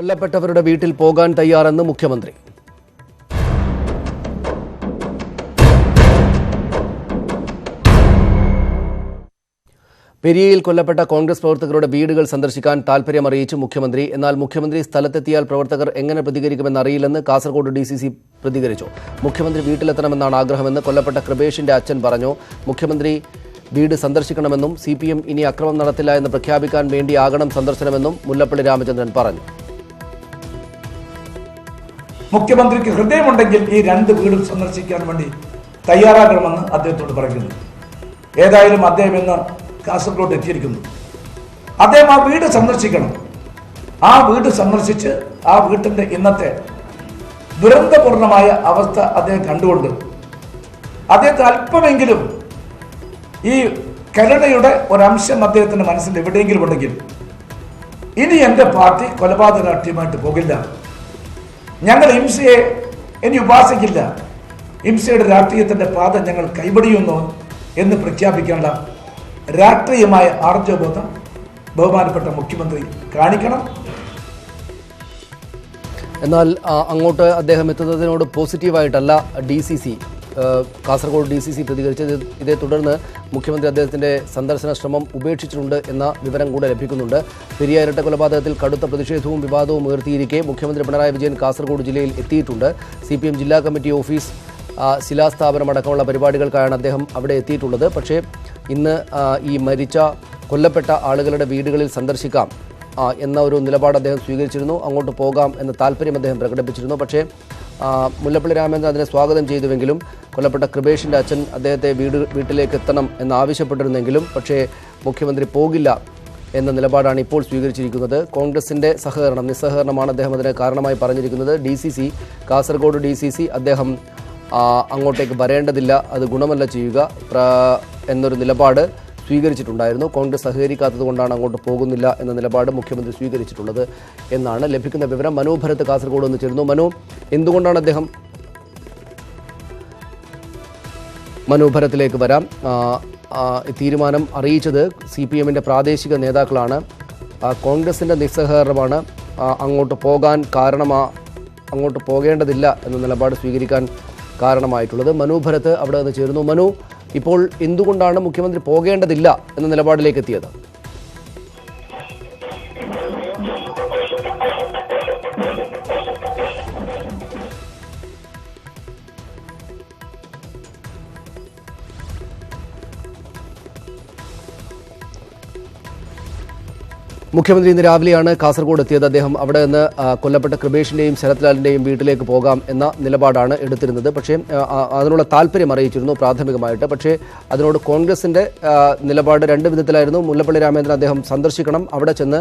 കൊല്ലപ്പെട്ടവരുടെ വീട്ടിൽ പോകാൻ തയ്യാറെന്ന് മുഖ്യമന്ത്രി. പെരിയയിൽ കൊല്ലപ്പെട്ട കോൺഗ്രസ് പ്രവർത്തകരുടെ വീടുകൾ സന്ദർശിക്കാൻ താൽപര്യമറിയിച്ചു മുഖ്യമന്ത്രി. എന്നാൽ മുഖ്യമന്ത്രി സ്ഥലത്തെത്തിയാൽ പ്രവർത്തകർ എങ്ങനെ പ്രതികരിക്കുമെന്ന് അറിയില്ലെന്ന് കാസർഗോഡ് ഡി പ്രതികരിച്ചു. മുഖ്യമന്ത്രി വീട്ടിലെത്തണമെന്നാണ് ആഗ്രഹമെന്ന് കൊല്ലപ്പെട്ട കൃപേഷിന്റെ അച്ഛൻ പറഞ്ഞു. മുഖ്യമന്ത്രി വീട് സന്ദർശിക്കണമെന്നും സി ഇനി അക്രമം നടത്തില്ല എന്ന് പ്രഖ്യാപിക്കാൻ വേണ്ടിയാകണം സന്ദർശനമെന്നും മുല്ലപ്പള്ളി രാമചന്ദ്രൻ പറഞ്ഞു. മുഖ്യമന്ത്രിക്ക് ഹൃദയമുണ്ടെങ്കിൽ ഈ രണ്ട് വീടും സന്ദർശിക്കാൻ വേണ്ടി തയ്യാറാകണമെന്ന് അദ്ദേഹത്തോട് പറയുന്നു. ഏതായാലും അദ്ദേഹം ഇന്ന് കാസർഗോഡ് എത്തിയിരിക്കുന്നു. അദ്ദേഹം ആ വീട് സന്ദർശിക്കണം. ആ വീട് സന്ദർശിച്ച് ആ വീട്ടിന്റെ ഇന്നത്തെ ദുരന്തപൂർണമായ അവസ്ഥ അദ്ദേഹം കണ്ടുകൊണ്ട് അദ്ദേഹത്തിന് അല്പമെങ്കിലും ഈ കരുണയുടെ ഒരംശം അദ്ദേഹത്തിന്റെ മനസ്സിൽ എവിടെയെങ്കിലും ഉണ്ടെങ്കിൽ ഇനി എന്റെ പാർട്ടി കൊലപാതക രാഷ്ട്രീയമായിട്ട് പോകില്ല. ഞങ്ങൾ ഹിംസയെ ഇനി ഉപാസിക്കില്ല. ഹിംസയുടെ രാഷ്ട്രീയത്തിന്റെ പാത ഞങ്ങൾ കൈപിടിയുന്നു എന്ന് പ്രഖ്യാപിക്കേണ്ട രാഷ്ട്രീയമായ ആർജവബോധം ബഹുമാനപ്പെട്ട മുഖ്യമന്ത്രി കാണിക്കണം. എന്നാൽ അങ്ങോട്ട് അദ്ദേഹം എത്തുന്നതിനോട് പോസിറ്റീവായിട്ടല്ല D C C. Kasaragod D C C പ്രതികരിച്ചത് ഇതേ തുടർന്ന് മുഖ്യമന്ത്രി അദ്ദേഹത്തിന്റെ സന്ദർശന ശ്രമം ഉപേക്ഷിച്ചിട്ടുണ്ട് എന്ന വിവരം കൂടെ ലഭിക്കുന്നുണ്ട്. പെരിയ ഇരട്ട കൊലപാതകത്തിൽ കടുത്ത പ്രതിഷേധവും വിവാദവും ഉയർത്തിയിരിക്കെ മുഖ്യമന്ത്രി പിണറായി വിജയൻ കാസർഗോഡ് ജില്ലയിൽ എത്തിയിട്ടുണ്ട്. സി ജില്ലാ കമ്മിറ്റി ഓഫീസ് ശിലാസ്ഥാപനം അടക്കമുള്ള പരിപാടികൾക്കാണ് അദ്ദേഹം അവിടെ എത്തിയിട്ടുള്ളത്. പക്ഷേ ഇന്ന് ഈ മരിച്ച കൊല്ലപ്പെട്ട ആളുകളുടെ വീടുകളിൽ സന്ദർശിക്കാം എന്ന ഒരു നിലപാട് അദ്ദേഹം സ്വീകരിച്ചിരുന്നു. അങ്ങോട്ട് പോകാം എന്ന താല്പര്യം അദ്ദേഹം പ്രകടിപ്പിച്ചിരുന്നു. പക്ഷേ മുല്ലപ്പള്ളി രാമചന്ദ്രൻ അതിനെ സ്വാഗതം ചെയ്തുവെങ്കിലും കൊല്ലപ്പെട്ട കൃപേഷിന്റെ അച്ഛൻ അദ്ദേഹത്തെ വീട് വീട്ടിലേക്ക് എത്തണം എന്ന് ആവശ്യപ്പെട്ടിരുന്നെങ്കിലും പക്ഷേ മുഖ്യമന്ത്രി പോകില്ല എന്ന നിലപാടാണ് ഇപ്പോൾ സ്വീകരിച്ചിരിക്കുന്നത്. കോൺഗ്രസിന്റെ സഹകരണം നിസ്സഹകരണമാണ് അദ്ദേഹം അതിന് കാരണമായി പറഞ്ഞിരിക്കുന്നത്. D C C Kasaragod D C C അദ്ദേഹം അങ്ങോട്ടേക്ക് വരേണ്ടതില്ല. അത് ഗുണമല്ല ചെയ്യുക എന്നൊരു നിലപാട് സ്വീകരിച്ചിട്ടുണ്ടായിരുന്നു. കോൺഗ്രസ് സഹകരിക്കാത്തത് കൊണ്ടാണ് അങ്ങോട്ട് പോകുന്നില്ല എന്ന നിലപാട് മുഖ്യമന്ത്രി സ്വീകരിച്ചിട്ടുള്ളത് എന്നാണ് ലഭിക്കുന്ന വിവരം. മനോഭരത്ത് ഭരത് കാസർഗോഡ് നിന്ന് ചേരുന്നു. മനു എന്തുകൊണ്ടാണ് അദ്ദേഹം മനോഭരത്തിലേക്ക് വരാം? തീരുമാനം അറിയിച്ചത് സി പി എമ്മിന്റെ പ്രാദേശിക നേതാക്കളാണ്. കോൺഗ്രസിന്റെ നിസ്സഹകരണമാണ് അങ്ങോട്ട് പോകാൻ കാരണമാ അങ്ങോട്ട് പോകേണ്ടതില്ല എന്ന നിലപാട് സ്വീകരിക്കാൻ കാരണമായിട്ടുള്ളത്. മനു ഭരത് അവിടെ നിന്ന് ചേരുന്നു. മനു ഇപ്പോൾ എന്തുകൊണ്ടാണ് മുഖ്യമന്ത്രി പോകേണ്ടതില്ല എന്ന നിലപാടിലേക്ക് എത്തിയത്? മുഖ്യമന്ത്രി ഇന്ന് രാവിലെയാണ് കാസർഗോഡ് എത്തിയത്. അദ്ദേഹം അവിടെ നിന്ന് കൊല്ലപ്പെട്ട കൃപേഷിന്റെയും ശരത്ലാലിന്റെയും വീട്ടിലേക്ക് പോകാം എന്ന നിലപാടാണ് എടുത്തിരുന്നത്. പക്ഷേ അതിനുള്ള താല്പര്യം അറിയിച്ചിരുന്നു പ്രാഥമികമായിട്ട്. പക്ഷേ അതിനോട് കോൺഗ്രസിന്റെ നിലപാട് രണ്ട് വിധത്തിലായിരുന്നു. മുല്ലപ്പള്ളി രാമേന്ദ്രൻ അദ്ദേഹം സന്ദർശിക്കണം. അവിടെ ചെന്ന്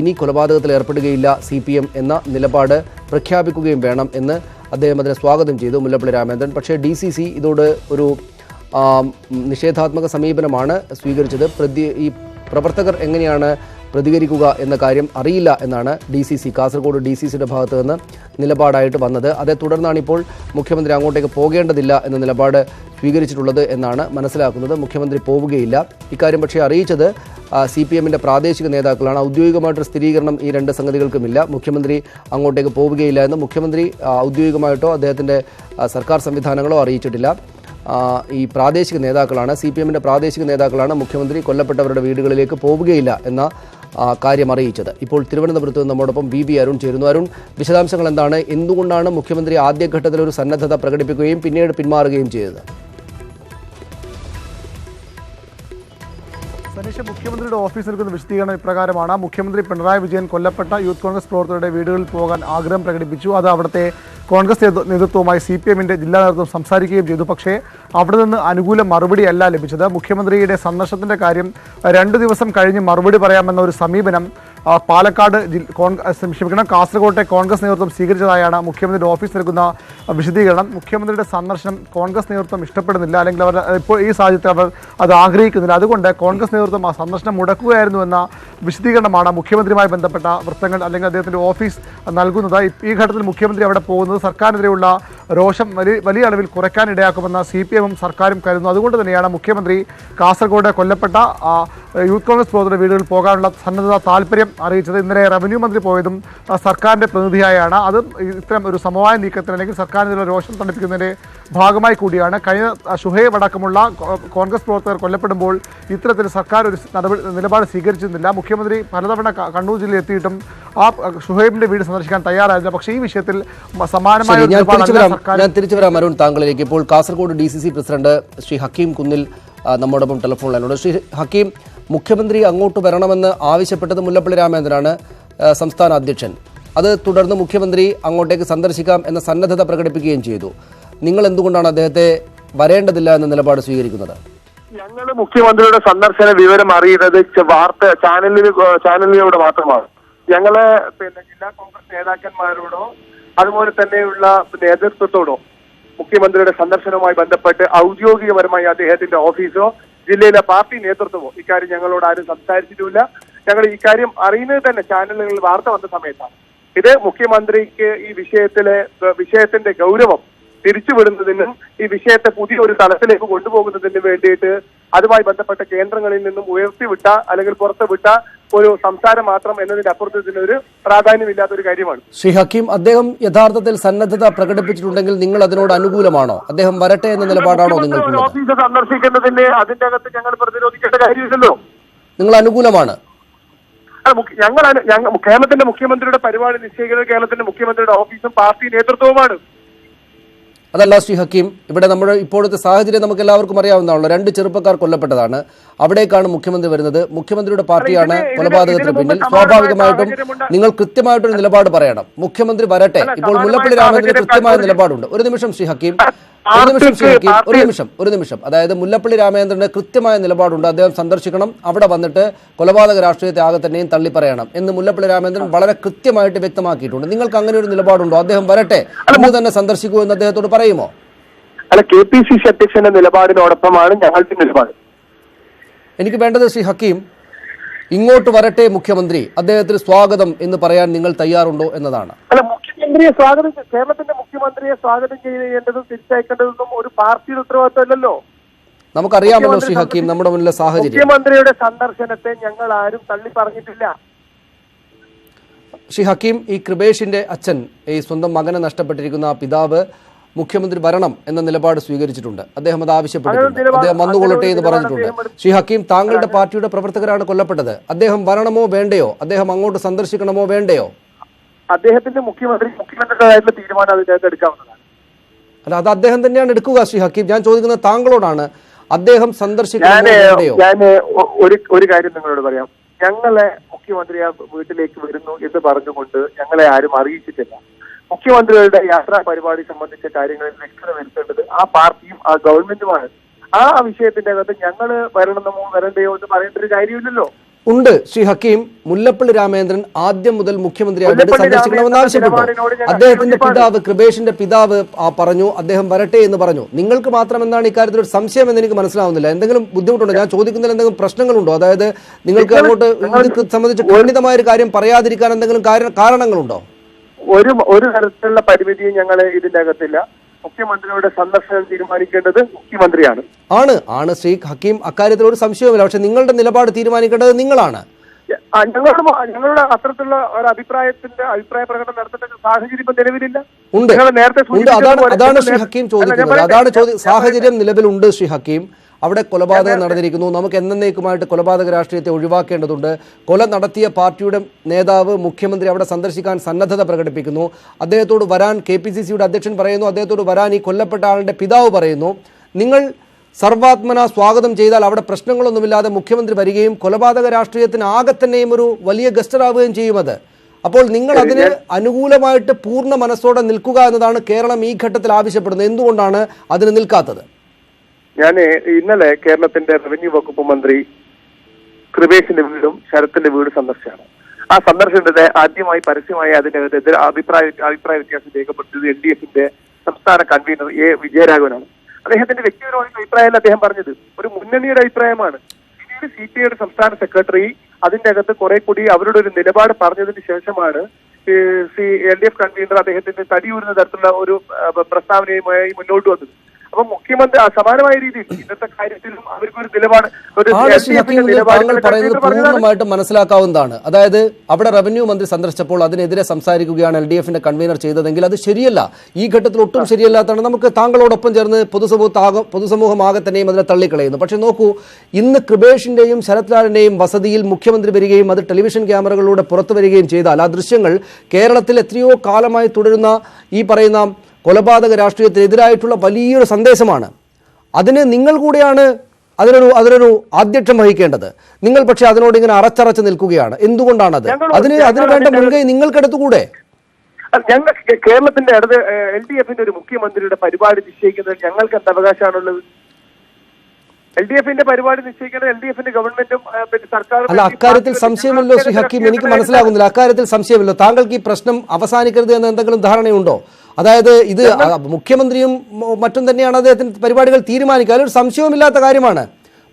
ഇനി കൊലപാതകത്തിൽ ഏർപ്പെടുകയില്ല സി എന്ന നിലപാട് പ്രഖ്യാപിക്കുകയും വേണം എന്ന് അദ്ദേഹം അതിനെ സ്വാഗതം ചെയ്തു മുല്ലപ്പള്ളി രാമേന്ദ്രൻ പക്ഷേ ഡി സി സി ഇതോട് ഒരു നിഷേധാത്മക സമീപനമാണ് സ്വീകരിച്ചത്. പ്രതി ഈ പ്രവർത്തകർ എങ്ങനെയാണ് പ്രതികരിക്കുക എന്ന കാര്യം അറിയില്ല എന്നാണ് D C C Kasaragod D C സിയുടെ ഭാഗത്ത് നിന്ന് നിലപാടായിട്ട് വന്നത്. അതേ തുടർന്നാണ് ഇപ്പോൾ മുഖ്യമന്ത്രി അങ്ങോട്ടേക്ക് പോകേണ്ടതില്ല എന്ന നിലപാട് സ്വീകരിച്ചിട്ടുള്ളത് എന്നാണ് മനസ്സിലാക്കുന്നത്. മുഖ്യമന്ത്രി പോവുകയില്ല. ഇക്കാര്യം പക്ഷേ അറിയിച്ചത് സി പി എമ്മിന്റെ പ്രാദേശിക നേതാക്കളാണ്. ഔദ്യോഗികമായിട്ടൊരു സ്ഥിരീകരണം ഈ രണ്ട് സംഗതികൾക്കുമില്ല. മുഖ്യമന്ത്രി അങ്ങോട്ടേക്ക് പോവുകയില്ല എന്ന് മുഖ്യമന്ത്രി ഔദ്യോഗികമായിട്ടോ അദ്ദേഹത്തിന്റെ സർക്കാർ സംവിധാനങ്ങളോ അറിയിച്ചിട്ടില്ല. ഈ പ്രാദേശിക നേതാക്കളാണ് സി പി എമ്മിന്റെ പ്രാദേശിക നേതാക്കളാണ് മുഖ്യമന്ത്രി കൊല്ലപ്പെട്ടവരുടെ വീടുകളിലേക്ക് പോവുകയില്ല എന്ന കാര്യം അറിയിച്ചത്. ഇപ്പോൾ തിരുവനന്തപുരത്ത് നമ്മോടൊപ്പം വി വി അരുൺ ചേരുന്നു. അരുൺ വിശദാംശങ്ങൾ എന്താണ്? എന്തുകൊണ്ടാണ് മുഖ്യമന്ത്രി ആദ്യഘട്ടത്തിൽ ഒരു സന്നദ്ധത പ്രകടിപ്പിക്കുകയും പിന്നീട് പിന്മാറുകയും ചെയ്തത്? സനീഷ മുഖ്യമന്ത്രിയുടെ ഓഫീസിൽ നൽകുന്ന വിശദീകരണം ഇപ്രകാരമാണ്. മുഖ്യമന്ത്രി പിണറായി വിജയൻ കൊല്ലപ്പെട്ട യൂത്ത് കോൺഗ്രസ് പ്രവർത്തകരുടെ വീടുകളിൽ പോകാൻ ആഗ്രഹം പ്രകടിപ്പിച്ചു. അത് അവിടുത്തെ കോൺഗ്രസ് നേതൃ- നേതൃത്വവുമായി സി പി എമ്മിന്റെ ജില്ലാ നേതൃത്വം സംസാരിക്കുകയും ചെയ്തു. പക്ഷേ അവിടെ നിന്ന് അനുകൂല മറുപടിയല്ല ലഭിച്ചത്. മുഖ്യമന്ത്രിയുടെ സന്ദർശനത്തിന്റെ കാര്യം രണ്ടു ദിവസം കഴിഞ്ഞ് മറുപടി പറയാമെന്ന ഒരു സമീപനം പാലക്കാട് ക്ഷമിക്കണം കാസർകോട്ടെ കോൺഗ്രസ് നേതൃത്വം സ്വീകരിച്ചതായാണ് മുഖ്യമന്ത്രിയുടെ ഓഫീസ് നൽകുന്ന വിശദീകരണം. മുഖ്യമന്ത്രിയുടെ സന്ദർശനം കോൺഗ്രസ് നേതൃത്വം ഇഷ്ടപ്പെടുന്നില്ല അല്ലെങ്കിൽ അവർ ഇപ്പോൾ ഈ സാഹചര്യത്തിൽ അവർ അത് ആഗ്രഹിക്കുന്നില്ല. അതുകൊണ്ട് കോൺഗ്രസ് നേതൃത്വം ആ സന്ദർശനം മുടക്കുകയായിരുന്നു എന്ന വിശദീകരണമാണ് മുഖ്യമന്ത്രിയുമായി ബന്ധപ്പെട്ട വൃത്തങ്ങൾ അല്ലെങ്കിൽ അദ്ദേഹത്തിന്റെ ഓഫീസ് നൽകുന്നത്. ഈ- ഈ ഘട്ടത്തിൽ മുഖ്യമന്ത്രി അവിടെ പോകുന്നത് സർക്കാരിനെതിരെയുള്ള രോഷം വലിയ വലിയ അളവിൽ കുറയ്ക്കാൻ ഇടയാക്കുമെന്ന സി പി എമ്മും സർക്കാരും കരുതുന്നു. അതുകൊണ്ട് തന്നെയാണ് മുഖ്യമന്ത്രി കാസർഗോഡ് കൊല്ലപ്പെട്ട യൂത്ത് കോൺഗ്രസ് പ്രവർത്തകരുടെ വീടുകളിൽ പോകാനുള്ള സന്നദ്ധത താല്പര്യം അറിയിച്ചത് ഇന്നലെ റവന്യൂ മന്ത്രി പോയതും സർക്കാരിന്റെ സർക്കാരിന്റെ പ്രതിനിധിയായാണ്. അത് ഇത്തരം ഒരു സമവായ നീക്കത്തിന് അല്ലെങ്കിൽ സർക്കാരിനുള്ള രോഷം തണുപ്പിക്കുന്നതിന്റെ ഭാഗമായി കൂടിയാണ്. കഴിഞ്ഞ ഷുഹേബ് അടക്കമുള്ള കോൺഗ്രസ് പ്രവർത്തകർ കൊല്ലപ്പെടുമ്പോൾ ഇത്തരത്തിൽ സർക്കാർ ഒരു നടപടി നിലപാട് സ്വീകരിച്ചിരുന്നില്ല. മുഖ്യമന്ത്രി പലതവണ കണ്ണൂർ ജില്ലയിൽ എത്തിയിട്ടും ആ ഷുഹൈബിന്റെ വീട് സന്ദർശിക്കാൻ തയ്യാറായില്ല പക്ഷേ ഈ വിഷയത്തിൽ സമാനമായ ഞാൻ തിരിച്ചു വരാം സർക്കാർ ഞാൻ തിരിച്ചു വരാം അരുൺ താങ്കളിലേക്ക്. ഇപ്പോൾ Kasaragod D C C president Shri Hakeem Kunnil നമ്മോടൊപ്പം ടെലിഫോൺ ലൈനുണ്ട് ശ്രീ ഹക്കീം മുഖ്യമന്ത്രി അങ്ങോട്ട് വരണമെന്ന് ആവശ്യപ്പെട്ടത് മുല്ലപ്പള്ളി രാമേന്ദ്രനാണ് സംസ്ഥാന അധ്യക്ഷൻ. അത് തുടർന്ന് മുഖ്യമന്ത്രി അങ്ങോട്ടേക്ക് സന്ദർശിക്കാം എന്ന സന്നദ്ധത പ്രകടിപ്പിക്കുകയും ചെയ്തു. നിങ്ങൾ എന്തുകൊണ്ടാണ് അദ്ദേഹത്തെ വരേണ്ടതില്ല എന്ന നിലപാട് സ്വീകരിക്കുന്നത്? ഞങ്ങൾ മുഖ്യമന്ത്രിയുടെ സന്ദർശന വിവരം അറിയുന്നത് വാർത്ത ചാനലിന് ചാനലിലൂടെ മാത്രമാണ്. ഞങ്ങൾ പിന്നെ ജില്ലാ കോൺഗ്രസ് നേതാക്കന്മാരോടോ അതുപോലെ തന്നെയുള്ള നേതൃത്വത്തോടോ മുഖ്യമന്ത്രിയുടെ സന്ദർശനവുമായി ബന്ധപ്പെട്ട് ഔദ്യോഗികപരമായി അദ്ദേഹത്തിന്റെ ഓഫീസോ ജില്ലയിലെ പാർട്ടി നേതൃത്വമോ ഇക്കാര്യം ഞങ്ങളോട് ആരും സംസാരിച്ചിട്ടുമില്ല. ഞങ്ങൾ ഇക്കാര്യം അറിയുന്നത് തന്നെ ചാനലുകളിൽ വാർത്ത വന്ന സമയത്താണ്. ഇത് മുഖ്യമന്ത്രിക്ക് ഈ വിഷയത്തിലെ വിഷയത്തിന്റെ ഗൗരവം തിരിച്ചുവിടുന്നതിനും ഈ വിഷയത്തെ പുതിയ ഒരു തലത്തിലേക്ക് കൊണ്ടുപോകുന്നതിനും വേണ്ടിയിട്ട് അതുമായി ബന്ധപ്പെട്ട കേന്ദ്രങ്ങളിൽ നിന്നും ഉയർത്തിവിട്ട അല്ലെങ്കിൽ പുറത്തുവിട്ട ഒരു സംസാരം മാത്രം എന്നതിന്റെ അപ്പുറത്ത് ഇതിനൊരു പ്രാധാന്യമില്ലാത്ത ഒരു കാര്യമാണ്. ശ്രീ ഹക്കീം അദ്ദേഹം യഥാർത്ഥത്തിൽ സന്നദ്ധത പ്രകടിപ്പിച്ചിട്ടുണ്ടെങ്കിൽ നിങ്ങൾ അതിനോട് അനുകൂലമാണോ? അദ്ദേഹം വരട്ടെ എന്ന നിലപാടാണോ നിങ്ങൾ ഓഫീസ് സന്ദർശിക്കുന്നതിന് അതിന്റെ അകത്ത് ഞങ്ങൾ പ്രതിരോധിക്കേണ്ട കാര്യമില്ലല്ലോ. നിങ്ങൾ അനുകൂലമാണ്. ഞങ്ങൾ കേരളത്തിന്റെ മുഖ്യമന്ത്രിയുടെ പരിപാടി നിശ്ചയിക്കുന്നത് കേരളത്തിന്റെ മുഖ്യമന്ത്രിയുടെ ഓഫീസും പാർട്ടി നേതൃത്വവുമാണ്. അതല്ല ശ്രീ ഹക്കീം ഇവിടെ നമ്മുടെ ഇപ്പോഴത്തെ സാഹചര്യം നമുക്ക് എല്ലാവർക്കും അറിയാവുന്നതാണല്ലോ. രണ്ട് ചെറുപ്പക്കാർ കൊല്ലപ്പെട്ടതാണ്. അവിടേക്കാണ് മുഖ്യമന്ത്രി വരുന്നത്. മുഖ്യമന്ത്രിയുടെ പാർട്ടിയാണ് കൊലപാതകത്തിന് പിന്നിൽ. സ്വാഭാവികമായിട്ടും. നിങ്ങൾ കൃത്യമായിട്ടൊരു നിലപാട് പറയണം. മുഖ്യമന്ത്രി വരട്ടെ. ഇപ്പോൾ മുല്ലപ്പള്ളി രാമചന്ദ്രൻ സാഹചര്യം കൃത്യമായ. നിലപാടുണ്ട്. ഒരു നിമിഷം ശ്രീ ഹക്കീം. ഒരു നിമിഷം ഒരു നിമിഷം ഒരു നിമിഷം. അതായത് മുല്ലപ്പള്ളി രാമചന്ദ്രന്റെ കൃത്യമായ നിലപാടുണ്ട്. അദ്ദേഹം സന്ദർശിക്കണം. അവിടെ വന്നിട്ട് കൊലപാതക രാഷ്ട്രീയത്തെ ആകെ തന്നെയും തള്ളിപ്പറയണം എന്ന് മുല്ലപ്പള്ളി രാമചന്ദ്രൻ വളരെ കൃത്യമായിട്ട് വ്യക്തമാക്കിയിട്ടുണ്ട്. നിങ്ങൾക്ക് അങ്ങനെ ഒരു നിലപാടുണ്ടോ? അദ്ദേഹം വരട്ടെ. ഇന്ന് തന്നെ സന്ദർശിക്കൂ എന്ന് അദ്ദേഹത്തോട് പറയുമോ? അല്ല കെ പി സി സി അധ്യക്ഷന്റെ നിലപാടിനോടൊപ്പമാണ് ഞങ്ങളുടെ നിലപാട്. എനിക്ക് വേണ്ടത് ശ്രീ ഹക്കീം ഇങ്ങോട്ട് വരട്ടെ മുഖ്യമന്ത്രി. അദ്ദേഹത്തിന് സ്വാഗതം എന്ന് പറയാൻ നിങ്ങൾ തയ്യാറുണ്ടോ എന്നതാണ്. അല്ല മുഖ്യമന്ത്രിയെ സ്വാഗതം കേരളത്തിന്റെ മുഖ്യമന്ത്രിയെ സ്വാഗതം ചെയ്യേണ്ടതും തിരിച്ചയക്കേണ്ടതൊന്നും ഒരു പാർട്ടിയുടെ ഉത്തരവാദിത്തമല്ലല്ലോ. നമുക്കറിയാമല്ലോ ശ്രീ ഹക്കീം നമ്മുടെ മുന്നിലെ സാഹചര്യം. മുഖ്യമന്ത്രിയുടെ സന്ദർശനത്തെ ഞങ്ങൾ ആരും തള്ളി പറഞ്ഞിട്ടില്ല ശ്രീ ഹക്കീം ഈ കൃപേഷിന്റെ അച്ഛൻ ഈ സ്വന്തം മകനെ നഷ്ടപ്പെട്ടിരിക്കുന്ന ആ പിതാവ് മുഖ്യമന്ത്രി വരണം എന്ന നിലപാട് സ്വീകരിച്ചിട്ടുണ്ട്. അദ്ദേഹം അത് ആവശ്യപ്പെട്ടിട്ടുണ്ട്. അദ്ദേഹം വന്നുകൊള്ളട്ടെ എന്ന് പറഞ്ഞിട്ടുണ്ട്. ശ്രീ ഹക്കീം താങ്കളുടെ പാർട്ടിയുടെ പ്രവർത്തകരാണ് കൊല്ലപ്പെട്ടത്. അദ്ദേഹം വരണമോ വേണ്ടയോ? അദ്ദേഹം അങ്ങോട്ട് സന്ദർശിക്കണമോ വേണ്ടയോ? അദ്ദേഹത്തിന്റെ മുഖ്യമന്ത്രി മുഖ്യമന്ത്രിയുടേതായിട്ടുള്ള തീരുമാനം അതിനകത്ത് എടുക്കാവുന്നതാണ്. അല്ല അത് അദ്ദേഹം തന്നെയാണ് എടുക്കുക ശ്രീ ഹക്കീം. ഞാൻ ചോദിക്കുന്നത് താങ്കളോടാണ്. അദ്ദേഹം ഞാൻ ഒ- ഒരു ഒരു കാര്യം നിങ്ങളോട് പറയാം. ഞങ്ങളെ മുഖ്യമന്ത്രി ആ വീട്ടിലേക്ക് വരുന്നു എന്ന് പറഞ്ഞുകൊണ്ട് ഞങ്ങളെ ആരും അറിയിച്ചിട്ടില്ല. മുഖ്യമന്ത്രികളുടെ യാത്രാ പരിപാടി സംബന്ധിച്ച കാര്യങ്ങളിൽ വ്യക്തത വരുത്തേണ്ടത് ആ പാർട്ടിയും ആ ഗവൺമെന്റുമാണ്. ആ വിഷയത്തിന്റെ അകത്ത് ഞങ്ങൾ വരണമെന്നോ വരണ്ടയോ എന്ന് പറയേണ്ട ഒരു കാര്യമില്ലല്ലോ. ഉണ്ട്. ശ്രീ ഹക്കീം മുല്ലപ്പള്ളി രാമേന്ദ്രൻ ആദ്യം മുതൽ മുഖ്യമന്ത്രിയായിട്ട് സന്ദർശിക്കണമെന്ന് ആവശ്യപ്പെട്ടു അദ്ദേഹത്തിന്റെ പിതാവ് കൃപേഷിന്റെ പിതാവ് ആ പറഞ്ഞു. അദ്ദേഹം വരട്ടെ എന്ന് പറഞ്ഞു. നിങ്ങൾക്ക് മാത്രം എന്താണ് ഇക്കാര്യത്തിൽ ഒരു സംശയം എന്ന് എനിക്ക് മനസ്സിലാവുന്നില്ല. എന്തെങ്കിലും ബുദ്ധിമുട്ടുണ്ടോ? ഞാൻ ചോദിക്കുന്നതിൽ എന്തെങ്കിലും പ്രശ്നങ്ങളുണ്ടോ? അതായത് നിങ്ങൾക്ക് നിങ്ങൾ- അങ്ങോട്ട് ഇത് സംബന്ധിച്ച് ഖണ്ഡിതമായ ഒരു കാര്യം പറയാതിരിക്കാൻ എന്തെങ്കിലും കാരണങ്ങളുണ്ടോ? ഒരു ഒരു തരത്തിലുള്ള പരിമിതിയും ഞങ്ങൾ ഇതിന്റെ അകത്തില്ല. മുഖ്യമന്ത്രിയുടെ സന്ദർശനം തീരുമാനിക്കേണ്ടത് മുഖ്യമന്ത്രിയാണ്. ആണ് ആണ് ശ്രീ ഹക്കീം. അക്കാര്യത്തിൽ ഒരു സംശയവുമില്ല. പക്ഷെ നിങ്ങളുടെ നിലപാട് തീരുമാനിക്കേണ്ടത് നിങ്ങളാണ്. ഞങ്ങളുടെ ഞങ്ങളുടെ അത്തരത്തിലുള്ള ഒരു അഭിപ്രായത്തിന്റെ അഭിപ്രായ പ്രകടനം നടത്തേണ്ട സാഹചര്യം ഇപ്പൊ നിലവിലില്ല. ഉണ്ട്. നേരത്തെ അതാണ് അതാണ് ശ്രീ ഹക്കീം ചോദിക്കുന്നത്. അതാണ് ചോദ്യം. സാഹചര്യം നിലവിലുണ്ട് ശ്രീ ഹക്കീം. അവിടെ കൊലപാതകം നടന്നിരിക്കുന്നു. നമുക്ക് എന്നേക്കുമായിട്ട് കൊലപാതക രാഷ്ട്രീയത്തെ ഒഴിവാക്കേണ്ടതുണ്ട്. കൊല നടത്തിയ പാർട്ടിയുടെ നേതാവ് മുഖ്യമന്ത്രി അവിടെ സന്ദർശിക്കാൻ സന്നദ്ധത പ്രകടിപ്പിക്കുന്നു. അദ്ദേഹത്തോട് വരാൻ കെ പി സി സിയുടെ അധ്യക്ഷൻ പറയുന്നു. അദ്ദേഹത്തോട് വരാൻ ഈ കൊല്ലപ്പെട്ട ആളുടെ പിതാവ് പറയുന്നു. നിങ്ങൾ സർവാത്മന സ്വാഗതം ചെയ്താൽ അവിടെ പ്രശ്നങ്ങളൊന്നുമില്ലാതെ മുഖ്യമന്ത്രി വരികയും കൊലപാതക രാഷ്ട്രീയത്തിന് ആകെ തന്നെയും ഒരു വലിയ ഗസ്റ്ററാവുകയും ചെയ്യുമത് അപ്പോൾ നിങ്ങൾ അതിന് അനുകൂലമായിട്ട് പൂർണ മനസ്സോടെ നിൽക്കുക എന്നതാണ് കേരളം ഈ ഘട്ടത്തിൽ ആവശ്യപ്പെടുന്നത്. എന്തുകൊണ്ടാണ് അതിന് നിൽക്കാത്തത്? ഞാൻ ഇന്നലെ കേരളത്തിന്റെ റവന്യൂ വകുപ്പ് മന്ത്രി കൃപേഷിന്റെ വീടും ശരത്തിന്റെ വീടും സന്ദർശിച്ചാണ് ആ സന്ദർശനത്തിന്റെ ആദ്യമായി പരസ്യമായി അതിന്റെ അഭിപ്രായ അഭിപ്രായ വ്യത്യാസം രേഖപ്പെടുത്തിയത് എൽ ഡി എഫിന്റെ സംസ്ഥാന കൺവീനർ എ വിജയരാഘവനാണ്. അദ്ദേഹത്തിന്റെ വ്യക്തിപരമായ അഭിപ്രായമല്ല അദ്ദേഹം പറഞ്ഞത്. ഒരു മുന്നണിയുടെ അഭിപ്രായമാണ്. പിന്നീട് സി പി ഐയുടെ സംസ്ഥാന സെക്രട്ടറി അതിന്റെ അകത്ത് കുറെ കൂടി അവരുടെ ഒരു നിലപാട് പറഞ്ഞതിന് ശേഷമാണ് C L D F convener അദ്ദേഹത്തിന്റെ തടിയൂരുന്ന തരത്തിലുള്ള ഒരു പ്രസ്താവനയുമായി മുന്നോട്ട് വന്നത്. അപ്പൊ മുഖ്യമന്ത്രി സമാനമായ രീതിയിൽ ഇന്നത്തെ കാര്യത്തിലും അവർക്കൊരു നിലപാട് ഒരു നിലപാട് താങ്കൾ പറയുന്നത്. പൂർണമായിട്ടും മനസ്സിലാക്കാവുന്നതാണ്. അതായത് അവിടെ റവന്യൂ മന്ത്രി സന്ദർശിച്ചപ്പോൾ അതിനെതിരെ സംസാരിക്കുകയാണ് എൽ ഡി എഫിന്റെ കൺവീനർ ചെയ്തതെങ്കിൽ അത് ശരിയല്ല. ഈ ഘട്ടത്തിൽ ഒട്ടും ശരിയല്ലാത്തതാണ്. നമുക്ക് താങ്കളോടൊപ്പം ചേർന്ന് പൊതുസമൂഹം പൊതുസമൂഹമാകെ തന്നെയും അതിനെ തള്ളിക്കളയുന്നു. പക്ഷെ നോക്കൂ ഇന്ന് കൃപേഷിന്റെയും ശരത് ലാലിന്റെയും വസതിയിൽ മുഖ്യമന്ത്രി വരികയും അത് ടെലിവിഷൻ ക്യാമറകളിലൂടെ പുറത്തു വരികയും ചെയ്താൽ ആ ദൃശ്യങ്ങൾ കേരളത്തിൽ എത്രയോ കാലമായി തുടരുന്ന ഈ പറയുന്ന കൊലപാതക രാഷ്ട്രീയത്തിനെതിരായിട്ടുള്ള വലിയൊരു സന്ദേശമാണ്. അതിന് നിങ്ങൾ കൂടെയാണ് അതിനൊരു അതിനൊരു ആദ്യക്ഷം വഹിക്കേണ്ടത്. നിങ്ങൾ പക്ഷേ അതിനോട് ഇങ്ങനെ അറച്ചറച്ച് നിൽക്കുകയാണ്. എന്തുകൊണ്ടാണത്? അതിന് അതിന് വേണ്ട മുൻകൈ നിങ്ങൾക്കെടുത്തുകൂടെ ഞങ്ങൾ കേരളത്തിന്റെ ഇടത് എൽ ഡി എഫിന്റെ ഒരു മുഖ്യമന്ത്രിയുടെ പരിപാടി നിശ്ചയിക്കുന്നത് ഞങ്ങൾക്ക് എന്ത് അവകാശമാണുള്ളത്? എൽ ഡി എഫിന്റെ പരിപാടി നിശ്ചയിക്കുന്നത് എൽ ഡി എഫിന്റെ ഗവൺമെന്റും പിന്നെ സർക്കാരും അല്ല അക്കാര്യത്തിൽ സംശയമില്ലോ ശ്രീ ഹക്കീം. എനിക്ക് മനസ്സിലാകുന്നില്ല. അക്കാര്യത്തിൽ സംശയമില്ലോ. താങ്കൾക്ക് ഈ പ്രശ്നം അവസാനിക്കരുത് എന്ന് എന്തെങ്കിലും ധാരണയുണ്ടോ? അതായത് ഇത് മുഖ്യമന്ത്രിയും മറ്റും തന്നെയാണ് അദ്ദേഹത്തിന് പരിപാടികൾ തീരുമാനിക്കുക. അതിലൊരു സംശയവുമില്ലാത്ത കാര്യമാണ്.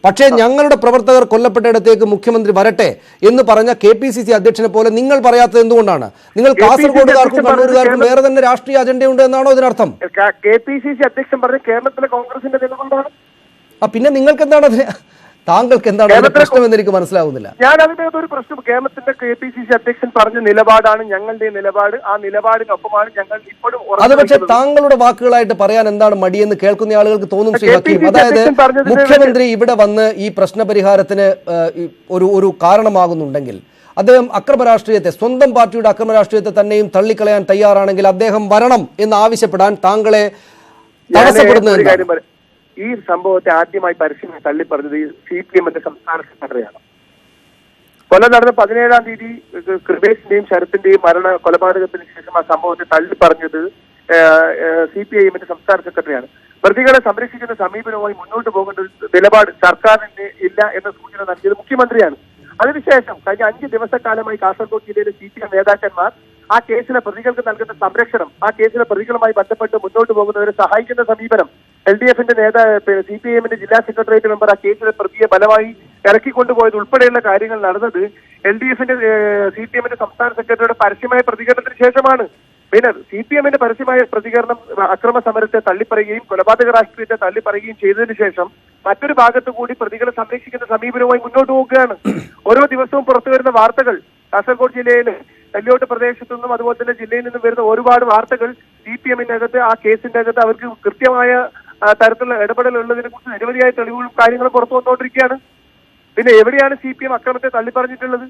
പക്ഷേ ഞങ്ങളുടെ പ്രവർത്തകർ കൊല്ലപ്പെട്ടയിടത്തേക്ക് മുഖ്യമന്ത്രി വരട്ടെ എന്ന് പറഞ്ഞ കെ പി സി സി അധ്യക്ഷനെ പോലെ നിങ്ങൾ പറയാത്തത് എന്തുകൊണ്ടാണ്? നിങ്ങൾ കാസർഗോഡുകാർക്കും കണ്ണൂരുകാർക്കും വേറെ തന്നെ രാഷ്ട്രീയ അജണ്ടയുണ്ട് എന്നാണോ ഇതിനർത്ഥം? കെ പി സി സി അധ്യക്ഷൻ പറഞ്ഞ കേരളത്തിലെ കോൺഗ്രസിന്റെ നിലകൊണ്ടാണ്. ആ പിന്നെ നിങ്ങൾക്ക് എന്താണ് അതിന് താങ്കൾക്ക് എന്താണ് പ്രശ്നം എന്ന് എനിക്ക് മനസ്സിലാവുന്നില്ല. ഞാൻ അതിന്റെ ഒരു പ്രശ്നം. കേരളത്തിന്റെ കെ പി സി സി അധ്യക്ഷൻ പറഞ്ഞ നിലപാടാണ് ഞങ്ങളുടെ നിലപാട്. ആ നിലപാടിനൊപ്പമാണ് ഞങ്ങൾ ഇപ്പോഴും അത് പക്ഷെ താങ്കളുടെ വാക്കുകളായിട്ട് പറയാൻ എന്താണ് മടിയെന്ന് കേൾക്കുന്ന ആളുകൾക്ക് തോന്നും ശ്രീ ഹക്കീം. അതായത് മുഖ്യമന്ത്രി ഇവിടെ വന്ന് ഈ പ്രശ്ന പരിഹാരത്തിന് ഒരു ഒരു കാരണമാകുന്നുണ്ടെങ്കിൽ അദ്ദേഹം അക്രമ രാഷ്ട്രീയത്തെ സ്വന്തം പാർട്ടിയുടെ അക്രമ രാഷ്ട്രീയത്തെ തന്നെയും തള്ളിക്കളയാൻ തയ്യാറാണെങ്കിൽ അദ്ദേഹം വരണം എന്ന് ആവശ്യപ്പെടാൻ താങ്കളെ ഞാൻ ഈ സംഭവത്തെ ആദ്യമായി പരസ്യമായി തള്ളി പറഞ്ഞത് സി പി എമ്മിന്റെ സംസ്ഥാന സെക്രട്ടറിയാണ്. കൊല നടന്ന പതിനേഴാം തീയതി കൃപേഷിന്റെയും ശരത്തിന്റെയും മരണ കൊലപാതകത്തിന് ശേഷം ആ സംഭവത്തെ തള്ളി പറഞ്ഞത് സി പി ഐ എമ്മിന്റെ സംസ്ഥാന സെക്രട്ടറിയാണ്. പ്രതികളെ സംരക്ഷിക്കുന്ന സമീപനവുമായി മുന്നോട്ട് പോകേണ്ട ഒരു നിലപാട് സർക്കാരിന്റെ ഇല്ല എന്ന സൂചന നൽകിയത് മുഖ്യമന്ത്രിയാണ്. അതിനുശേഷം കഴിഞ്ഞ അഞ്ച് ദിവസക്കാലമായി കാസർഗോഡ് ജില്ലയിലെ സി പി എം നേതാക്കന്മാർ ആ കേസിലെ പ്രതികൾക്ക് നൽകുന്ന സംരക്ഷണം ആ കേസിലെ പ്രതികളുമായി ബന്ധപ്പെട്ട് മുന്നോട്ട് പോകുന്നവരെ സഹായിക്കുന്ന സമീപനം എൽ ഡി എഫിന്റെ നേതാ സി പി എമ്മിന്റെ ജില്ലാ സെക്രട്ടേറിയറ്റ് മെമ്പർ ആ കേസിലെ പ്രതിയെ ബലമായി ഇറക്കിക്കൊണ്ടുപോയത് ഉൾപ്പെടെയുള്ള കാര്യങ്ങൾ നടന്നത് എൽ ഡി എഫിന്റെ സി പി എമ്മിന്റെ സംസ്ഥാന സെക്രട്ടറിയുടെ പരസ്യമായ പ്രതികരണത്തിന് ശേഷമാണ്. പിന്നെ സി പി എമ്മിന്റെ പരസ്യമായ പ്രതികരണം അക്രമ സമരത്തെ തള്ളിപ്പറയുകയും കൊലപാതക രാഷ്ട്രീയത്തെ തള്ളിപ്പറയുകയും ചെയ്തതിനു ശേഷം മറ്റൊരു ഭാഗത്തു കൂടി പ്രതികളെ സംരക്ഷിക്കുന്ന സമീപനവുമായി മുന്നോട്ട് പോകുകയാണ് ഓരോ ദിവസവും പുറത്തു വരുന്ന വാർത്തകൾ കാസർഗോഡ് ജില്ലയിലെ കല്യോട്ട് പ്രദേശത്തു നിന്നും അതുപോലെ തന്നെ ജില്ലയിൽ നിന്നും വരുന്ന ഒരുപാട് വാർത്തകൾ സി പി എമ്മിനകത്ത് ആ കേസിന്റെ അകത്ത് അവർക്ക് കൃത്യമായ തരത്തിലുള്ള ഇടപെടൽ ഉള്ളതിനെ കുറിച്ച് നിരവധിയായ തെളിവുകളും കാര്യങ്ങളും പുറത്തു വന്നുകൊണ്ടിരിക്കുകയാണ്. പിന്നെ എവിടെയാണ് സി പി എം അക്രമത്തെ തള്ളിപ്പറഞ്ഞിട്ടുള്ളത്?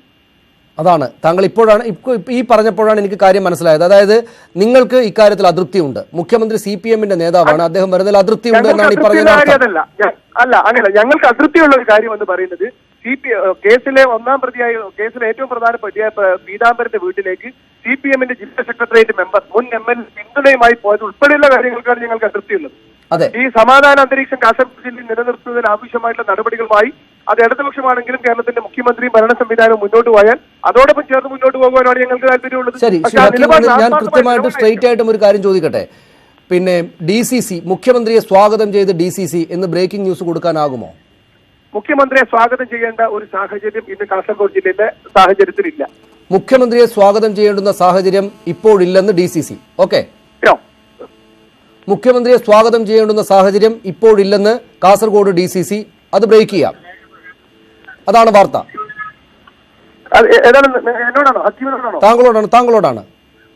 അതാണ്. താങ്കൾ ഇപ്പോഴാണ് ഇപ്പോ ഈ പറഞ്ഞപ്പോഴാണ് എനിക്ക് കാര്യം മനസ്സിലായത്. അതായത് നിങ്ങൾക്ക് ഇക്കാര്യത്തിൽ അതൃപ്തിയുണ്ട്. മുഖ്യമന്ത്രി സി പി എമ്മിന്റെ നേതാവാണ്. അദ്ദേഹം വരുന്നതിൽ അതൃപ്തിയുണ്ട് ഉണ്ട് എന്നാണ് ഈ പറയുന്നത് അല്ല. അങ്ങനെയല്ല ഞങ്ങൾക്ക് അതൃപ്തിയുള്ള ഒരു കാര്യം എന്ന് പറയുന്നത് സി പി കേസിലെ ഒന്നാം പ്രതിയായ കേസിലെ ഏറ്റവും പ്രധാന പ്രതിയായ പ- പീതാംബരന്റെ വീട്ടിലേക്ക് സി പി എമ്മിന്റെ ജില്ലാ സെക്രട്ടേറിയറ്റ് മെമ്പർ മുൻ എം എൽ പിന്തുണയുമായി പോയത് ഉൾപ്പെടെയുള്ള കാര്യങ്ങൾക്കാണ് ഞങ്ങൾക്ക് അതൃപ്തിയുള്ളത് അതെ. ഈ സമാധാന അന്തരീക്ഷം കാസർഗോഡ് ജില്ലയിൽ നിലനിർത്തുന്നതിന് ആവശ്യമായിട്ടുള്ള നടപടികളുമായി അത് ഇടതുപക്ഷമാണെങ്കിലും കേരളത്തിന്റെ മുഖ്യമന്ത്രിയും ഭരണ സംവിധാനവും മുന്നോട്ട് പോയാൽ അതോടൊപ്പം ചേർന്ന് മുന്നോട്ട് പോകുവാനാണ് ഞങ്ങൾക്ക് താല്പര്യമുള്ളത്. ഞാൻ കൃത്യമായിട്ട് സ്ട്രൈറ്റ് ആയിട്ടും ഒരു കാര്യം ചോദിക്കട്ടെ? പിന്നെ ഡി സി സി മുഖ്യമന്ത്രിയെ സ്വാഗതം ചെയ്ത് ഡി സി സി എന്ന് ബ്രേക്കിംഗ് ന്യൂസ് കൊടുക്കാനാകുമോ? മുഖ്യമന്ത്രിയെ സ്വാഗതം ചെയ്യേണ്ട ഒരു സാഹചര്യം ഇന്ന് കാസർഗോഡ് ജില്ലയിലെ സാഹചര്യത്തിലില്ല. മുഖ്യമന്ത്രിയെ സ്വാഗതം ചെയ്യേണ്ടുന്ന സാഹചര്യം ഇപ്പോഴില്ലെന്ന് ഡി സി സി. ഓക്കെ. മുഖ്യമന്ത്രിയെ സ്വാഗതം ചെയ്യേണ്ടുന്ന സാഹചര്യം ഇപ്പോഴില്ലെന്ന് കാസർഗോഡ് ഡി സി സി. അത് ബ്രേക്ക് ചെയ്യാം. അതാണ് വാർത്ത. താങ്കളോടാണ് താങ്കളോടാണ്.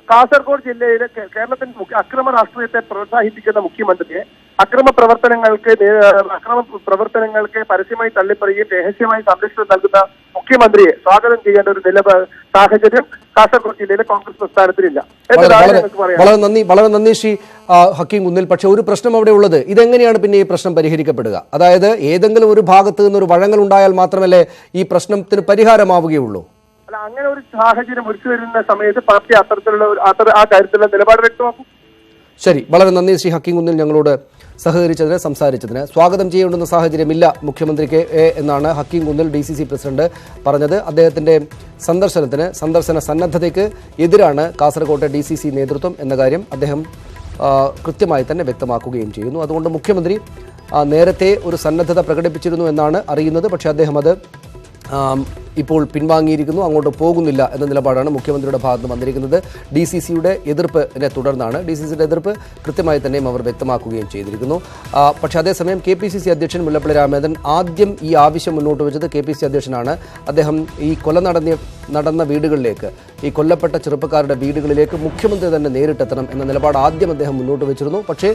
കാസർഗോഡ് ജില്ലയിലെ കേരളത്തിന്റെ അക്രമ രാഷ്ട്രീയത്തെ പ്രോത്സാഹിപ്പിക്കുന്ന മുഖ്യമന്ത്രിയെ അക്രമ പ്രവർത്തനങ്ങൾക്ക് അക്രമ പ്രവർത്തനങ്ങൾക്ക് പരസ്യമായി തള്ളിപ്പറയുകയും രഹസ്യമായി സംരക്ഷണം നൽകുന്ന മുഖ്യമന്ത്രിയെ സ്വാഗതം ചെയ്യേണ്ട ഒരു നില സാഹചര്യം കാസർഗോഡ് ജില്ലയിലെ കോൺഗ്രസ് പ്രസ്ഥാനത്തിലില്ല വളരെ നന്ദി വളരെ നന്ദി ശ്രീ ഹക്കീം കുന്നിൽ. പക്ഷെ ഒരു പ്രശ്നം അവിടെ ഉള്ളത്. ഇതെങ്ങനെയാണ് പിന്നെ ഈ പ്രശ്നം പരിഹരിക്കപ്പെടുക? അതായത് ഏതെങ്കിലും ഒരു ഭാഗത്ത് നിന്ന് ഒരു വഴങ്ങൽ ഉണ്ടായാൽ മാത്രമല്ലേ ഈ പ്രശ്നത്തിന് പരിഹാരമാവുകയുള്ളൂ? അല്ല അങ്ങനെ ഒരു സാഹചര്യം ഒരുക്കി വരുന്ന സമയത്ത് പാർട്ടി അത്തരത്തിലുള്ള ആ കാര്യത്തിലുള്ള നിലപാട് വ്യക്തമാക്കും. ശരി വളരെ നന്ദി ശ്രീ ഹക്കീം കുന്നിൽ ഞങ്ങളോട് സഹകരിച്ചതിന് സംസാരിച്ചതിന്. സ്വാഗതം ചെയ്യേണ്ടുന്ന സാഹചര്യമില്ല മുഖ്യമന്ത്രിക്ക് എന്നാണ് Hakeem Kunnil D C C president പറഞ്ഞത്. അദ്ദേഹത്തിന്റെ സന്ദർശനത്തിന് സന്ദർശന സന്നദ്ധതയ്ക്ക് എതിരാണ് കാസർകോട്ടെ ഡി സി സി നേതൃത്വം എന്ന കാര്യം അദ്ദേഹം കൃത്യമായി തന്നെ വ്യക്തമാക്കുകയും ചെയ്യുന്നു. അതുകൊണ്ട് മുഖ്യമന്ത്രി നേരത്തെ ഒരു സന്നദ്ധത പ്രകടിപ്പിച്ചിരുന്നു എന്നാണ് അറിയുന്നത്. പക്ഷേ അദ്ദേഹം അത് ഇപ്പോൾ പിൻവാങ്ങിയിരിക്കുന്നു. അങ്ങോട്ട് പോകുന്നില്ല എന്ന നിലപാടാണ് മുഖ്യമന്ത്രിയുടെ ഭാഗത്ത് വന്നിരിക്കുന്നത്. ഡി സി സിയുടെ എതിർപ്പിനെ തുടർന്നാണ് ഡി സി സിയുടെ എതിർപ്പ് കൃത്യമായി തന്നെയും അവർ വ്യക്തമാക്കുകയും ചെയ്തിരിക്കുന്നു. പക്ഷേ അതേസമയം കെ പി സി സി അധ്യക്ഷൻ മുല്ലപ്പള്ളി രാമചന്ദ്രൻ ആദ്യം ഈ ആവശ്യം മുന്നോട്ട് വെച്ചത് കെ പി സി അധ്യക്ഷനാണ്. അദ്ദേഹം ഈ കൊല നടന്ന നടന്ന വീടുകളിലേക്ക് ഈ കൊല്ലപ്പെട്ട ചെറുപ്പക്കാരുടെ വീടുകളിലേക്ക് മുഖ്യമന്ത്രി തന്നെ നേരിട്ടെത്തണം എന്ന നിലപാട് ആദ്യം അദ്ദേഹം മുന്നോട്ട് വെച്ചിരുന്നു. പക്ഷേ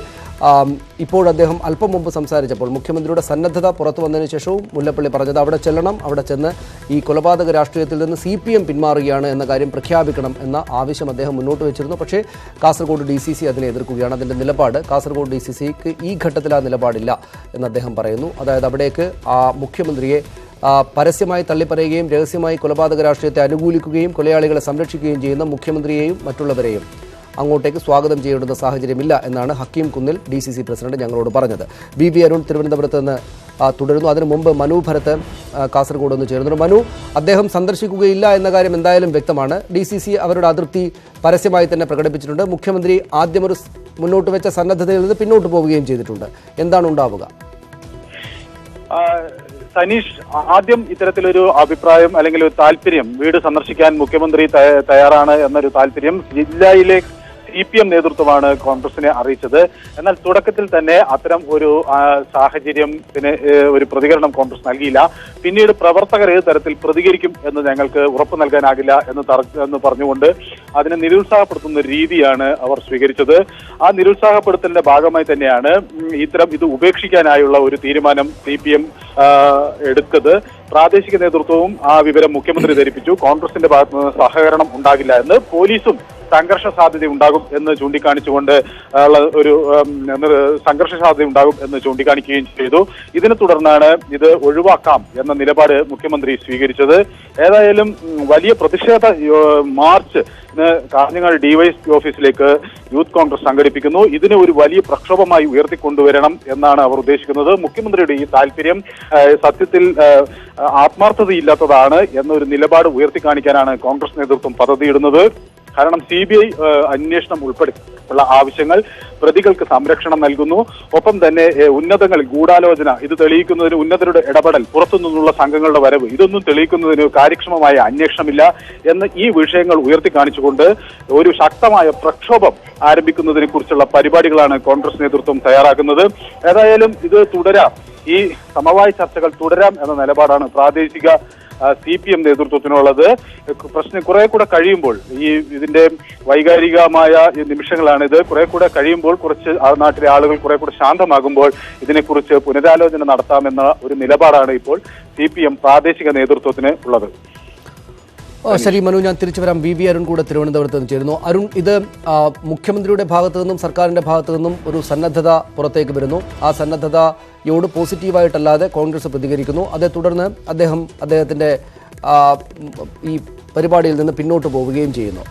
ഇപ്പോൾ അദ്ദേഹം അല്പം മുമ്പ് സംസാരിച്ചപ്പോൾ മുഖ്യമന്ത്രിയുടെ സന്നദ്ധത പുറത്തു വന്നതിന് ശേഷവും മുല്ലപ്പള്ളി പറഞ്ഞത് അവിടെ ചെല്ലണം അവിടെ ചെന്ന് ഈ കൊലപാതക രാഷ്ട്രീയത്തിൽ നിന്ന് സി പി എം പിന്മാറുകയാണ് എന്ന കാര്യം പ്രഖ്യാപിക്കണം എന്ന ആവശ്യം അദ്ദേഹം മുന്നോട്ട് വെച്ചിരുന്നു. പക്ഷേ കാസർഗോഡ് ഡി സി സി അതിനെ എതിർക്കുകയാണ്. അതിന്റെ നിലപാട് കാസർഗോഡ് ഡി സി സിക്ക് ഈ ഘട്ടത്തിൽ ആ നിലപാടില്ല എന്ന് അദ്ദേഹം പറയുന്നു. അതായത് അവിടേക്ക് ആ മുഖ്യമന്ത്രിയെ പരസ്യമായി തള്ളിപ്പറയുകയും രഹസ്യമായി കൊലപാതക രാഷ്ട്രീയത്തെ അനുകൂലിക്കുകയും കൊലയാളികളെ സംരക്ഷിക്കുകയും ചെയ്യുന്ന മുഖ്യമന്ത്രിയെയും മറ്റുള്ളവരെയും അങ്ങോട്ടേക്ക് സ്വാഗതം ചെയ്യേണ്ടുന്ന സാഹചര്യമില്ല എന്നാണ് Hakeem Kunnil D C C president ഞങ്ങളോട് പറഞ്ഞത്. ബി ബി അരുൺ തിരുവനന്തപുരത്ത് നിന്ന് തുടരുന്നു. അതിനു മുമ്പ് മനു ഭരത് കാസർഗോഡ് ഒന്ന് ചേർന്നു മനു അദ്ദേഹം സന്ദർശിക്കുകയില്ല എന്ന കാര്യം എന്തായാലും വ്യക്തമാണ്. ഡി സി സി അവരുടെ അതൃപ്തി പരസ്യമായി തന്നെ പ്രകടിപ്പിച്ചിട്ടുണ്ട്. മുഖ്യമന്ത്രി ആദ്യം ഒരു മുന്നോട്ട് വെച്ച സന്നദ്ധതയിൽ നിന്ന് പിന്നോട്ട് പോവുകയും ചെയ്തിട്ടുണ്ട്. എന്താണ് ഉണ്ടാവുക? സനീഷ് ആദ്യം ഇത്തരത്തിലൊരു അഭിപ്രായം അല്ലെങ്കിൽ ഒരു താല്പര്യം വീട് സന്ദർശിക്കാൻ മുഖ്യമന്ത്രി തയ്യാറാണ് എന്നൊരു താല്പര്യം ജില്ലയിലെ സി പി എം നേതൃത്വമാണ് കോൺഗ്രസിനെ അറിയിച്ചത്. എന്നാൽ തുടക്കത്തിൽ തന്നെ അത്തരം ഒരു സാഹചര്യത്തിന് ഒരു പ്രതികരണം കോൺഗ്രസ് നൽകിയില്ല. പിന്നീട് പ്രവർത്തകർ ഏത് തരത്തിൽ പ്രതികരിക്കും എന്ന് ഞങ്ങൾക്ക് ഉറപ്പ് നൽകാനാകില്ല എന്ന് എന്ന് പറഞ്ഞുകൊണ്ട് അതിനെ നിരുത്സാഹപ്പെടുത്തുന്ന രീതിയാണ് അവർ സ്വീകരിച്ചത്. ആ നിരുത്സാഹപ്പെടുത്തലിന്റെ ഭാഗമായി തന്നെയാണ് ഇത്തരം ഇത് ഉപേക്ഷിക്കാനായുള്ള ഒരു തീരുമാനം സി പി എം എടുത്തത്. പ്രാദേശിക നേതൃത്വവും ആ വിവരം മുഖ്യമന്ത്രി ധരിപ്പിച്ചു. കോൺഗ്രസിന്റെ ഭാഗത്ത് നിന്ന് സഹകരണം ഉണ്ടാകില്ല എന്ന് പോലീസും സംഘർഷ സാധ്യത ഉണ്ടാകും എന്ന് ചൂണ്ടിക്കാണിച്ചുകൊണ്ട് ഉള്ള ഒരു സംഘർഷ സാധ്യത ഉണ്ടാകും എന്ന് ചൂണ്ടിക്കാണിക്കുകയും ചെയ്തു. ഇതിനെ തുടർന്നാണ് ഇത് ഒഴിവാക്കാം എന്ന നിലപാട് മുഖ്യമന്ത്രി സ്വീകരിച്ചത്. ഏതായാലും വലിയ പ്രതിഷേധ മാർച്ച് കാഞ്ഞങ്ങാട് ഡിവൈഎസ്പി ഓഫീസിലേക്ക് യൂത്ത് കോൺഗ്രസ് സംഘടിപ്പിക്കുന്നു. ഇതിനെ ഒരു വലിയ പ്രക്ഷോഭമായി ഉയർത്തിക്കൊണ്ടുവരണം എന്നാണ് അവർ ഉദ്ദേശിക്കുന്നത്. മുഖ്യമന്ത്രിയുടെ ഈ താല്പര്യം സത്യത്തിൽ ആത്മാർത്ഥതയില്ലാത്തതാണ് എന്നൊരു നിലപാട് ഉയർത്തിക്കാണിക്കാനാണ് കോൺഗ്രസ് നേതൃത്വം പദ്ധതിയിടുന്നത്. കാരണം സി ബി ഐ അന്വേഷണം ഉൾപ്പെടെ ഉള്ള ആവശ്യങ്ങൾ പ്രതികൾക്ക് സംരക്ഷണം നൽകുന്നു. ഒപ്പം തന്നെ ഉന്നതങ്ങളിൽ ഗൂഢാലോചന ഇത് തെളിയിക്കുന്നതിന് ഉന്നതരുടെ ഇടപെടൽ പുറത്തുനിന്നുള്ള സംഘങ്ങളുടെ വരവ് ഇതൊന്നും തെളിയിക്കുന്നതിന് കാര്യക്ഷമമായ അന്വേഷണമില്ല എന്ന് ഈ വിഷയങ്ങൾ ഉയർത്തി കാണിച്ചുകൊണ്ട് ഒരു ശക്തമായ പ്രക്ഷോഭം ആരംഭിക്കുന്നതിനെ കുറിച്ചുള്ള പരിപാടികളാണ് കോൺഗ്രസ് നേതൃത്വം തയ്യാറാക്കുന്നത്. ഏതായാലും ഇത് തുടരാം. ഈ സമവായ ചർച്ചകൾ തുടരാം എന്ന നിലപാടാണ് പ്രാദേശിക സി പി എം നേതൃത്വത്തിനുള്ളത്. പ്രശ്നം കുറെ കൂടെ കഴിയുമ്പോൾ ഈ ഇതിന്റെ വൈകാരികമായ നിമിഷങ്ങളാണിത്. നിമിഷങ്ങളാണ് കുറെ കൂടെ കഴിയുമ്പോൾ കുറച്ച് ആ നാട്ടിലെ ആളുകൾ കുറെ കൂടെ ശാന്തമാകുമ്പോൾ ഇതിനെക്കുറിച്ച് പുനരാലോചന നടത്താമെന്ന ഒരു നിലപാടാണ് ഇപ്പോൾ സി പി എം പ്രാദേശിക നേതൃത്വത്തിന് ഉള്ളത്. ശരി മനു ഞാൻ തിരിച്ചു വരാം. വി വി അരുൺ കൂടെ തിരുവനന്തപുരത്ത് നിന്ന് ചേരുന്നു. അരുൺ ഇത് മുഖ്യമന്ത്രിയുടെ ഭാഗത്തു നിന്നും സർക്കാരിന്റെ ഭാഗത്തു നിന്നും ഒരു സന്നദ്ധത പുറത്തേക്ക് വരുന്നു. ആ സന്നദ്ധതയോട് പോസിറ്റീവായിട്ടല്ലാതെ കോൺഗ്രസ് പ്രതികരിക്കുന്നു. അതേ തുടർന്ന് അദ്ദേഹം അദ്ദേഹത്തിന്റെ ഈ പരിപാടിയിൽ നിന്ന് പിന്നോട്ട് പോവുകയും ചെയ്യുന്നു.